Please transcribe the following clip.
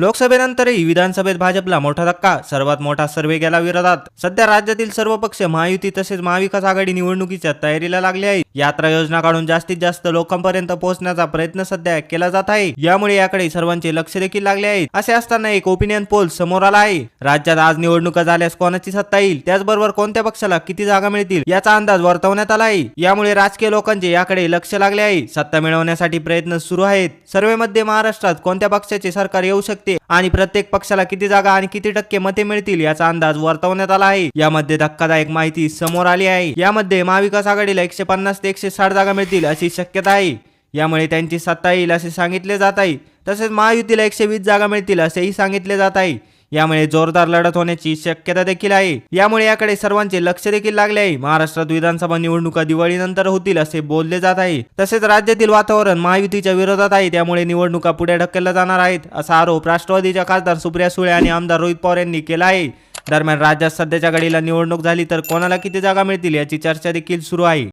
लोकसभेनंतरही विधानसभेत भाजपला मोठा धक्का सर्वात मोठा सर्वे गेला विरोधात. सध्या राज्यातील सर्व पक्ष महायुती तसेच महाविकास आघाडी निवडणुकीच्या तयारीला लागले आहे यात्रा योजना काढून जास्तीत जास्त लोकांपर्यंत पोहोचण्याचा प्रयत्न सध्या केला जात आहे. यामुळे याकडे सर्वांचे लक्ष देखील लागले आहे असे असताना एक ओपिनियन पोल समोर आला आहे. राज्यात आज निवडणुका झाल्यास कोणाची सत्ता येईल? त्याचबरोबर कोणत्या पक्षाला किती जागा मिळतील? याचा अंदाज वर्तवण्यात आला आहे. यामुळे राजकीय लोकांचे याकडे लक्ष लागले आहे. सत्ता मिळवण्यासाठी प्रयत्न सुरू आहेत. सर्वेमध्ये महाराष्ट्रात कोणत्या पक्षाचे सरकार येऊ शकते? आणि प्रत्येक पक्षाला किती जागा आणि किती टक्के मते मिळतील याचा अंदाज वर्तवण्यात आला आहे. यामध्ये धक्कादायक माहिती समोर आली आहे. यामध्ये महाविकास आघाडीला एकशे पन्नास ते एकशे साठ जागा मिळतील अशी शक्यता आहे. यामुळे त्यांची सत्ता येईल असे सांगितले जात आहे. तसेच महायुतीला एकशे वीस जागा मिळतील असेही सांगितले जात आहे. यामुळे जोरदार लढत होण्याची शक्यता देखील आहे. यामुळे याकडे सर्वांचे लक्ष देखील लागले आहे. महाराष्ट्रात विधानसभा निवडणुका दिवाळीनंतर होतील असे बोलले जात आहे. तसेच राज्यातील वातावरण महायुतीच्या विरोधात आहे. त्यामुळे निवडणुका पुढे ढकलल्या जाणार आहेत असा आरोप राष्ट्रवादीच्या खासदार सुप्रिया सुळे आणि आमदार रोहित पवार यांनी केला आहे. दरम्यान राज्यात सध्याच्या घडीला निवडणूक झाली तर कोणाला किती जागा मिळतील याची चर्चा देखील सुरू आहे.